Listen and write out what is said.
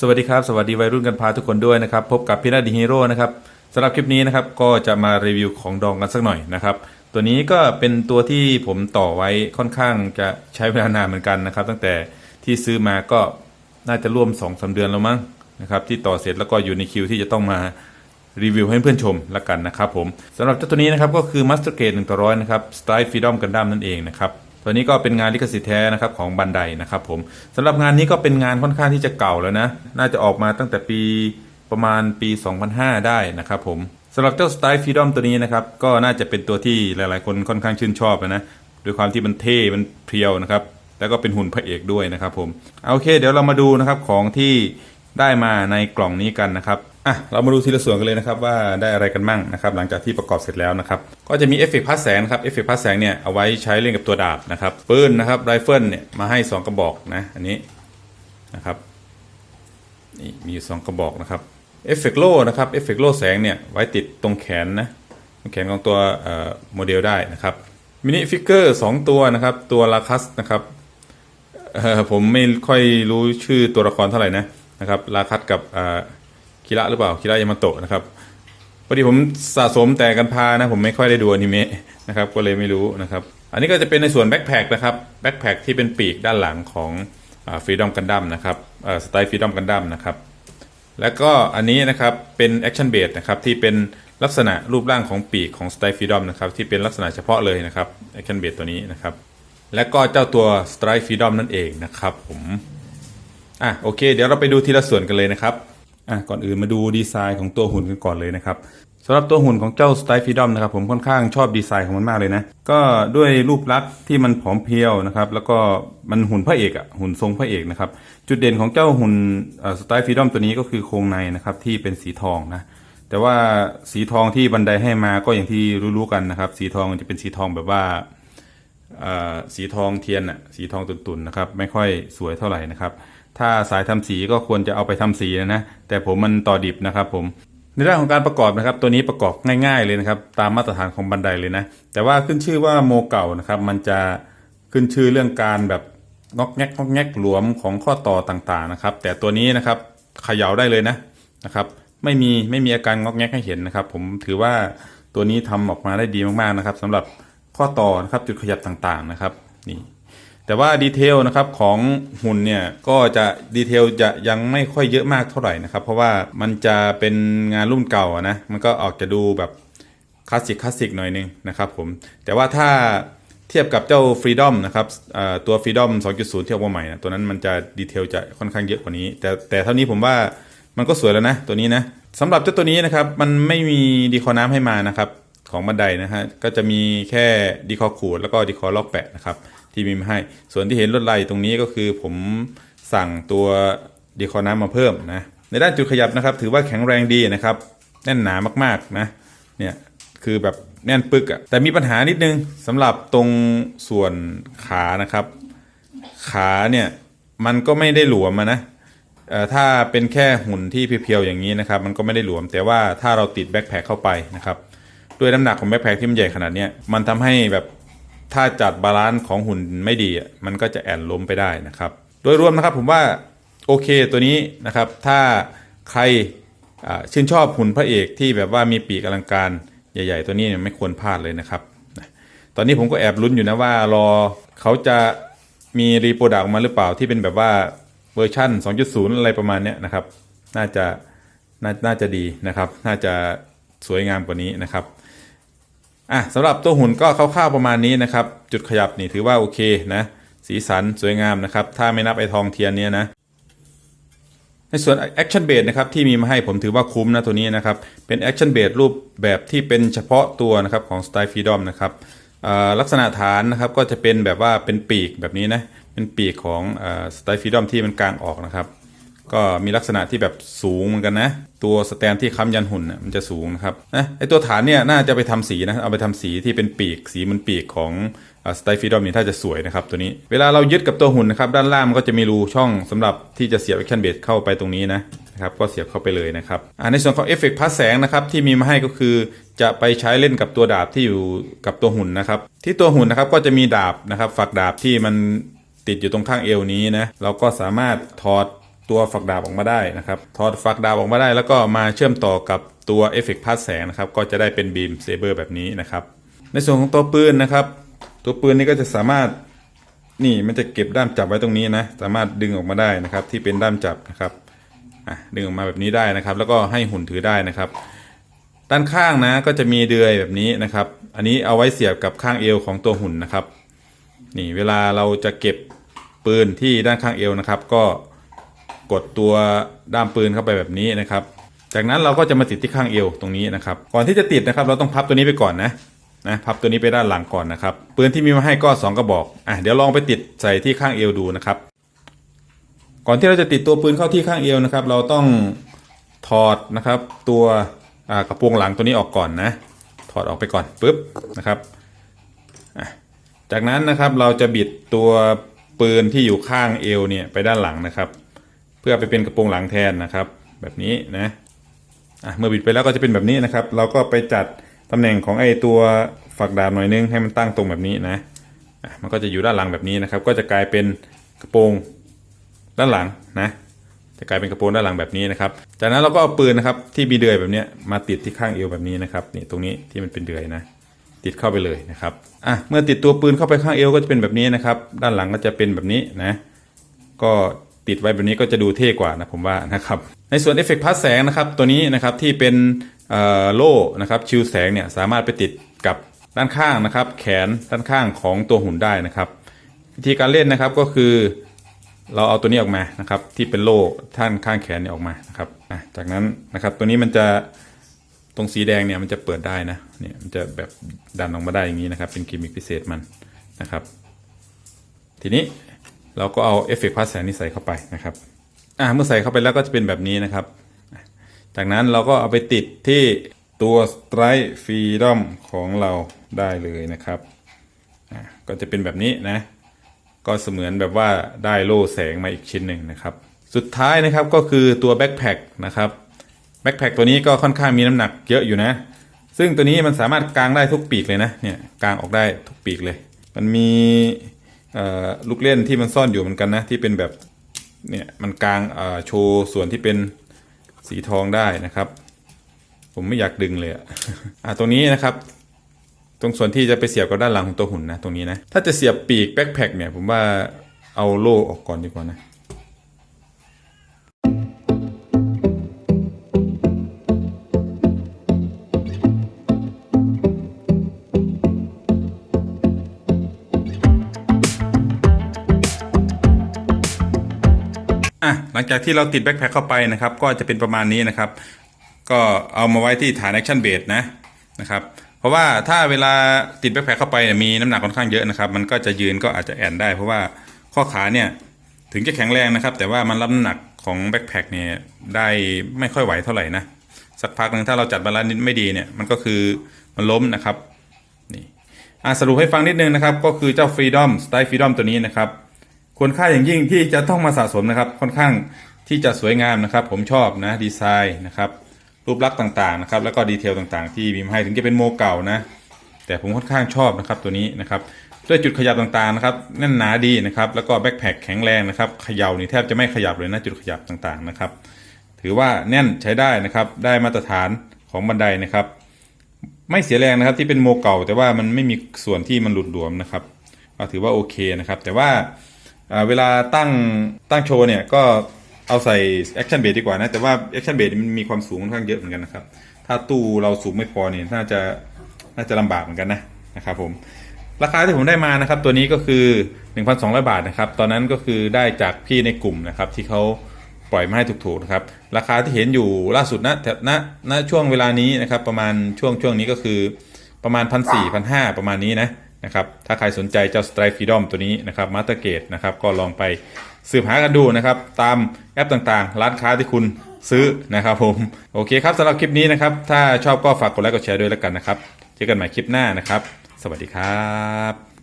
สวัสดีครับ สวัสดีวัยรุ่นกันพาทุกคนด้วยนะครับ พบกับพี่นาดีฮีโร่นะครับสำหรับคลิปนี้นะครับก็จะมารีวิวของดองกันสักหน่อยนะครับ ตัวนี้ก็เป็นตัวที่ผมต่อไว้ค่อนข้างจะใช้เวลานานเหมือนกันนะครับ ตั้งแต่ที่ซื้อมาก็น่าจะร่วม2อสเดือนแล้วมั้งนะครับที่ต่อเสร็จแล้วก็อยู่ในคิวที่จะต้องมารีวิวให้เพื่อนชมละกันนะครับผมสำหรับเจ้าตัวนี้นะครับก็คือ Master Grade 1ต่อร้อยนะครับ Style Freedom Gundam นั่นเองนะครับ ตัวนี้ก็เป็นงานลิขสิทธิ์แท้นะครับของบันไดนะครับผมสำหรับงานนี้ก็เป็นงานค่อนข้างที่จะเก่าแล้วนะ น่าจะออกมาตั้งแต่ปีประมาณปี 2005 ได้นะครับผมสำหรับเจ้า Style Freedom ตัวนี้นะครับก็น่าจะเป็นตัวที่หลายๆ คนค่อนข้างชื่นชอบนะด้วยความที่มันเท่มันเพรียวนะครับแล้วก็เป็นหุ่นพระเอกด้วยนะครับผมเอาโอเค เดี๋ยวเรามาดูนะครับของที่ได้มาในกล่องนี้กันนะครับ อะเรามาดูทีละส่วนกันเลยนะครับว่าได้อะไรกันมั่งนะครับหลังจากที่ประกอบเสร็จแล้วนะครับก็จะมีเอฟเฟกต์พัดแสงครับเอฟเฟกต์พัดแสงเนี่ยเอาไว้ใช้เล่นกับตัวดาบนะครับปืนนะครับไรเฟิลเนี่ยมาให้ 2 กระบอกนะอันนี้นะครับนี่มีอยู่สองกระบอกนะครับเอฟเฟกต์โล่นะครับเอฟเฟกต์โล่แสงเนี่ยไว้ติดตรงแขนนะตรงแขนของตัวเอ่อโมเดลได้นะครับมินิฟิกเกอร์สองตัวนะครับตัวลาคัสนะครับเอ่อผมไม่ค่อยรู้ชื่อตัวละครเท่าไหร่นะนะครับลาคัตกับอ่า คิระหรือเปล่าคิระยามาโตะนะครับพอดีผมสะสมแต่กันพานะผมไม่ค่อยได้ดูอนิเมะนะครับก็เลยไม่รู้นะครับ อันนี้ก็จะเป็นในส่วนแบ็คแพคนะครับแบ็คแพคที่เป็นปีกด้านหลังของฟรีดอมกันดั้มนะครับสไตล์ฟรีดอมกันดั้มนะครับแล้วก็อันนี้นะครับเป็นแอคชั่นเบสนะครับที่เป็นลักษณะรูปร่างของปีกของสไตล์ฟรีดอมนะครับที่เป็นลักษณะเฉพาะเลยนะครับแอคชั่นเบสตัวนี้นะครับและก็เจ้าตัว Strike Freedom นั่นเองนะครับผมอะโอเค เดี๋ยวเราไปดูทีละส่วนกันเลยนะครับ อะก่อนอื่นมาดูดีไซน์ของตัวหุ่นกันก่อนเลยนะครับสำหรับตัวหุ่นของเจ้า Strike Freedom นะครับผมค่อนข้างชอบดีไซน์ของมันมากเลยนะ ก็ด้วยรูปลักษณ์ที่มันผอมเพรียวนะครับแล้วก็มันหุ่นพระเอกอะหุ่นทรงพระเอกนะครับจุดเด่นของเจ้าหุ่นสไตล์ฟรีดอมตัวนี้ก็คือโครงในนะครับที่เป็นสีทองนะแต่ว่าสีทองที่บันไดให้มาก็อย่างที่รู้ๆกันนะครับ สีทองจะเป็นสีทองแบบว่าสีทองเทียนอะสีทองตุ่นๆนะครับไม่ค่อยสวยเท่าไหร่นะครับ ถ้าสายทำสีก็ควรจะเอาไปทำสีนะนะแต่ผมมันต่อดิบนะครับผมในเรื่องของการประกอบนะครับ ตัวนี้ประกอบง่าย ๆเลยนะครับ ตามมาตรฐานของบันไดเลยนะ แต่ว่าขึ้นชื่อว่าโมเก่านะครับ มันจะขึ้นชื่อเรื่องการแบบงอกแงกงอกแงกหลวมของข้อต่อต่างๆนะครับ แต่ตัวนี้นะครับเขย่าได้เลยนะนะครับ ไม่มีไม่มีอาการงอกแงกให้เห็นนะครับ ผมถือว่าตัวนี้ทำออกมาได้ดีมากๆนะครับสำหรับข้อต่อนะครับจุดขยับต่างๆนะครับ นี่ แต่ว่าดีเทลนะครับของหุ่นเนี่ยก็จะดีเทลจะยังไม่ค่อยเยอะมากเท่าไหร่นะครับ เพราะว่ามันจะเป็นงานรุ่นเก่านะมันก็ออกจะดูแบบคลาสสิกคลาสสิกหน่อยนึงนะครับผมแต่ว่าถ้าเทียบกับเจ้า Freedom นะครับอ่าตัว Freedom 2.0 ที่ออกมาใหม่นะตัวนั้นมันจะดีเทลจะค่อนข้างเยอะกว่านี้ แต่แต่เท่านี้ผมว่ามันก็สวยแล้วนะตัวนี้นะสำหรับเจ้าตัวนี้นะครับมันไม่มีดีคอน้ำให้มานะครับของบันไดนะฮะก็จะมีแค่ดีคอขูดแล้วก็ดีคอล็อกแปะนะครับ ที่มีมาให้ ส่วนที่เห็นลวดลายตรงนี้ก็คือผมสั่งตัวดีคอน้ำมาเพิ่มนะในด้านจุดขยับนะครับ ถือว่าแข็งแรงดีนะครับแน่นหนามากๆนะเนี่ยคือแบบแน่นปึกอะแต่มีปัญหานิดนึงสำหรับตรงส่วนขานะครับ ขาเนี่ยมันก็ไม่ได้หลวมนะถ้าเป็นแค่หุ่นที่เพียวๆอย่างนี้นะครับ มันก็ไม่ได้หลวม แต่ว่าถ้าเราติดแบ็คแพคเข้าไปนะครับ ด้วยน้ำหนักของแบ็คแพคที่มันใหญ่ขนาดนี้มันทำให้แบบ ถ้าจัดบาลานซ์ของหุ่นไม่ดีอะมันก็จะแอนล้มไปได้นะครับ โดยรวมนะครับผมว่าโอเคตัวนี้นะครับ ถ้าใครชื่นชอบหุ่นพระเอกที่แบบว่ามีปีกอลังการใหญ่ ๆ ตัวนี้ไม่ควรพลาดเลยนะครับ ตอนนี้ผมก็แอบลุ้นอยู่นะว่ารอเขาจะมีรีโปรดักต์มาหรือเปล่าที่เป็นแบบว่าเวอร์ชั่น 2.0 อะไรประมาณนี้นะครับ น่าจะนาน่าจะดีนะครับ น่าจะสวยงามกว่านี้นะครับ อะสำหรับตัวหุ่นก็คร่าวๆประมาณนี้นะครับ จุดขยับนี่ถือว่าโอเคนะ สีสันสวยงามนะครับ ถ้าไม่นับไอทองเทียนเนี้ยนะ ในส่วน Action b a s e นะครับที่มีมาให้ผมถือว่าคุ้มนะตัวนี้นะครับ เป็น Action b a s e รูปแบบที่เป็นเฉพาะตัวนะครับของ Style Freedom นะครับลักษณะฐานนะครับก็จะเป็นแบบว่าเป็นปีกแบบนี้นะ เป็นปีกของอ่า Style Freedom ที่มันกลางออกนะครับ ก็มีลักษณะที่แบบสูงเหมือนกันนะ ตัวสแตนที่ค้ำยันหุ่นน่ะมันจะสูงนะครับนะไอตัวฐานเนี่ยน่าจะไปทำสีนะเอาไปทำสีที่เป็นปีกสีมันปีกของสไตฟีดอมนี่ถ้าจะสวยนะครับตัวนี้ เวลาเรายึดกับตัวหุ่นนะครับด้านล่างมันก็จะมีรูช่องสำหรับที่จะเสียบแอคชั่นเบสเข้าไปตรงนี้นะนะครับก็เสียบเข้าไปเลยนะครับในส่วนของเอฟเฟกต์พัดแสงนะครับที่มีมาให้ก็คือ จะไปใช้เล่นกับตัวดาบที่อยู่กับตัวหุ่นนะครับที่ตัวหุ่นนะครับก็จะมีดาบนะครับฝักดาบที่มันติดอยู่ตรงข้างเอวนี้นะเราก็สามารถถอด ตัวฝักดาบออกมาได้นะครับถอดฝักดาบออกมาได้ แล้วก็มาเชื่อมต่อกับตัวเอฟเฟกต์พาสแสงนะครับก็จะได้เป็นบีมเซเบอร์แบบนี้นะครับ ในส่วนของตัวปืนนะครับ ตัวปืนนี้ก็จะสามารถนี่มันจะเก็บด้ามจับไว้ตรงนี้นะสามารถดึงออกมาได้นะครับ ที่เป็นด้ามจับนะครับดึงออกมาแบบนี้ได้นะครับ แล้วก็ให้หุ่นถือได้นะครับ ด้านข้างนะก็จะมีเดือยแบบนี้นะครับ อันนี้เอาไว้เสียบกับข้างเอวของตัวหุ่นนะครับ นี่เวลาเราจะเก็บปืนที่ด้านข้างเอวนะครับ ก็ กดตัวด้ามปืนเข้าไปแบบนี้นะครับ จากนั้นเราก็จะมาติดที่ข้างเอวตรงนี้นะครับ ก่อนที่จะติดนะครับ เราต้องพับตัวนี้ไปก่อนนะนะพับตัวนี้ไปด้านหลังก่อนนะครับปืนที่มีมาให้ก็ 2กระบอกอะเดี๋ยวลองไปติดใส่ที่ข้างเอวดูนะครับ ก่อนที่เราจะติดตัวปืนเข้าที่ข้างเอวนะครับ เราต้องถอดนะครับ ตัวกระโปรงหลังตัวนี้ออกก่อนนะ ถอดออกไปก่อนปุ๊บนะครับจากนั้นนะครับเราจะบิดตัวปืนที่อยู่ข้างเอวเนี่ยไปด้านหลังนะครับ พื่อไปเป็นกระโปรงหลังแทนนะครับ แบบนี้นะอะเมื่อบิดไปแล้วก็จะเป็นแบบนี้นะครับ เราก็ไปจัดตำแหน่งของไอตัวฝักดาบหน่อยนึงให้มันตั้งตรงแบบนี้นะอะมันก็จะอยู่ด้านหลังแบบนี้นะครับ ก็จะกลายเป็นกระโปรงด้านหลังนะจะกลายเป็นกระโปรงด้านหลังแบบนี้นะครับ จากนั้นเราก็เอาปืนนะครับที่มีเดือยแบบนี้มาติดที่ข้างเอวแบบนี้นะครับนี่ตรงนี้ที่มันเป็นเดือยนะ ติดเข้าไปเลยนะครับอะเมื่อติดตัวปืนเข้าไปข้างเอวก็จะเป็นแบบนี้นะครับ ด้านหลังก็จะเป็นแบบนี้นะ ก็ ติดไว้แบบนี้ก็จะดูเท่กว่านะผมว่านะครับในส่วนเอฟเฟกต์พัดแสงนะครับตัวนี้นะครับที่เป็นโล่นะครับชิวแสงเนี่ยสามารถไปติดกับด้านข้างนะครับ แขนด้านข้างของตัวหุ่นได้นะครับวิธีการเล่นนะครับก็คือเราเอาตัวนี้ออกมานะครับ ที่เป็นโล่ท่านข้างแขนเนี่ยออกมานะครับจากนั้นนะครับตัวนี้มันจะตรงสีแดงเนี่ยมันจะเปิดได้นะเนี่ยมันจะแบบดันออกมาได้อย่างนี้นะครับ เป็นกิมมิคพิเศษมันนะครับ ทีนี้ เราก็เอาเอฟเฟกต์พัดแสงนี่ใส่เข้าไปนะครับอ่าเมื่อใส่เข้าไปแล้วก็จะเป็นแบบนี้นะครับ จากนั้นเราก็เอาไปติดที่ตัว Strike Freedom ของเราได้เลยนะครับอ่าก็จะเป็นแบบนี้นะก็เสมือนแบบว่าได้โล่แสงมาอีกชิ้นหนึ่งนะครับ สุดท้ายนะครับก็คือตัวแบ็คแพคนะครับแบ็คแพคตัวนี้ก็ค่อนข้างมีน้ำหนักเยอะอยู่นะ ซึ่งตัวนี้มันสามารถกางได้ทุกปีกเลยนะเนี่ยกางออกได้ทุกปีกเลย มันมี ลูกเล่นที่มันซ่อนอยู่เหมือนกันนะที่เป็นแบบเนี่ยมันกลางโชว์ส่วนที่เป็นสีทองได้นะครับ ผมไม่อยากดึงเลยอะอะตรงนี้นะครับ ตรงส่วนที่จะไปเสียบกับด้านหลังของตัวหุ่นนะตรงนี้นะถ้าจะเสียบปีกแบ็คแพคเนี่ยผมว่าเอาโล่ออกก่อนดีกว่านะ หลังจากที่เราติดแบ็คแพคเข้าไปนะครับ ก็จะเป็นประมาณนี้นะครับ ก็เอามาไว้ที่ฐานแอคชั่นเบสนะนะครับ เพราะว่าถ้าเวลาติดแบ็คแพคเข้าไปมีน้ำหนักค่อนข้างเยอะนะครับ มันก็จะยืนก็อาจจะแอนได้ เพราะว่าข้อขาเนี่ยถึงจะแข็งแรงนะครับ แต่ว่ามันรับน้ำหนักของแบ็คแพคเนี่ยได้ไม่ค่อยไหวเท่าไหร่นะสักพักหนึ่งถ้าเราจัดบาลานซ์นิดไม่ดีเนี่ยมันก็คือมันล้มนะครับนี่สรุปให้ฟังนิดนึงนะครับ ก็คือเจ้า Freedom Style Freedom ตัวนี้นะครับ ควรค่าอย่างยิ่งที่จะต้องมาสะสมนะครับ ค่อนข้างที่จะสวยงามนะครับ ผมชอบนะดีไซน์นะครับ รูปลักษณ์ต่างๆนะครับ แล้วก็ดีเทลต่างๆ ที่มีมาให้ถึงจะเป็นโมเก่านะ แต่ผมค่อนข้างชอบนะครับตัวนี้นะครับด้วยจุดขยับต่างๆนะครับแน่นหนาดีนะครับ แล้วก็แบ็คแพคแข็งแรงนะครับเขย่านี่แทบจะไม่ขยับเลยนะจุดขยับต่างๆนะครับ ถือว่าแน่นใช้ได้นะครับ ได้มาตรฐานของบันไดนะครับ ไม่เสียแรงนะครับที่เป็นโมเก่า แต่ว่ามันไม่มีส่วนที่มันหลุดหลวมนะครับก็ถือว่าโอเคนะครับ แต่ว่าอ่า เวลาตั้งตั้งโชว์เนี่ยก็เอาใส่แอคชั่นเบสดีกว่านะ แต่ว่าแอคชั่นเบสมันมีความสูงค่อนข้างเยอะเหมือนกันนะครับ ถ้าตู้เราสูงไม่พอเนี่ยน่าจะน่าจะลำบากเหมือนกันนะนะครับผมราคาที่ผมได้มานะครับ ตัวนี้ก็คือ 1,200 บาทนะครับ ตอนนั้นก็คือได้จากพี่ในกลุ่มนะครับ ที่เขาปล่อยมาให้ถูกๆนะครับ ราคาที่เห็นอยู่ล่าสุดนะแต่ณณช่วงเวลานี้นะครับ ประมาณช่วงช่วงนี้ก็คือประมาณ1 4 0 0 1 5 0ประมาณนี้นะ นะครับ ถ้าใครสนใจเจ้า Stripe Freedom ตัวนี้นะครับมาสเตอร์เกตนะครับ ก็ลองไปสืบหากันดูนะครับ ตามแอปต่างๆ ร้านค้าที่คุณซื้อนะครับผม โอเคครับสำหรับคลิปนี้นะครับ ถ้าชอบก็ฝากกดไลค์กดแชร์ด้วยแล้วกันนะครับ เจอกันใหม่คลิปหน้านะครับ สวัสดีครับ